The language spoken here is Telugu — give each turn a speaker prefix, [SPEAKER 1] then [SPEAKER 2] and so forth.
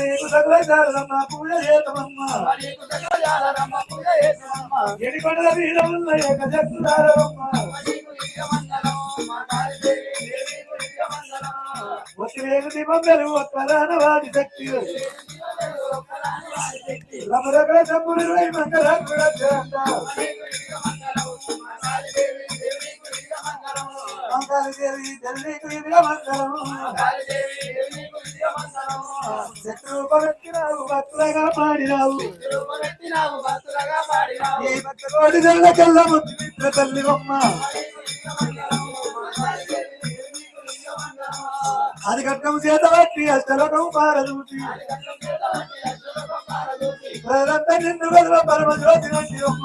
[SPEAKER 1] నీకు సకల జాలరమ్మ పూజ చేతమమ్మ
[SPEAKER 2] నీకు సకల జాలరమ్మ పూజ చేసామమ్మ
[SPEAKER 1] ఎడికొండల మీద ఏక శక్తులారమ్మ
[SPEAKER 2] నీకు
[SPEAKER 1] దీపం ఒక్కరాన వాడి శక్తి రమరకల మంగళ మంగళదేవి తల్లికి మంగళం. భక్తులుగా పాడినావు ఈ భక్త కోటి ముద్దు తల్లి బొమ్మ అది కట్టం చేత బట్టి అష్టలకం పారదూటి ప్రజలంతా నిన్ను పరమ జ్యోతి బొమ్మ